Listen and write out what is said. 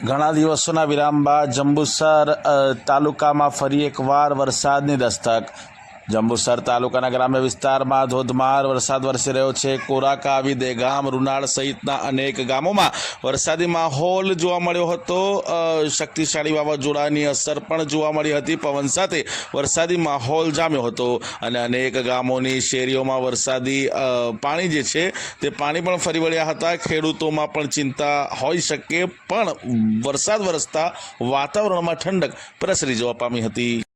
ઘણા દિવસોના વિરામ બાદ જંબુસર તાલુકામાં ફરી એકવાર વરસાદની દસ્તક. જંબુસર તાલુકાના ગ્રામ્ય વિસ્તારમાં ધોધમાર વરસાદ વરસી રહ્યો છે. કોરાકા આવી દેગામ રૂનાળ સહિતના અનેક ગામોમાં વરસાદી માહોલ જોવા મળ્યો હતો. શક્તિશાળી વાવાઝોડાની અસર પણ જોવા મળી હતી. પવન સાથે વરસાદી માહોલ જામ્યો હતો અને અનેક ગામોની શેરીઓમાં વરસાદી પાણી જે છે તે પાણી પણ ફરી વળ્યા હતા. ખેડૂતોમાં પણ ચિંતા હોઈ શકે, પણ વરસાદ વરસતા વાતાવરણમાં ઠંડક પ્રસરી જવા પામી હતી.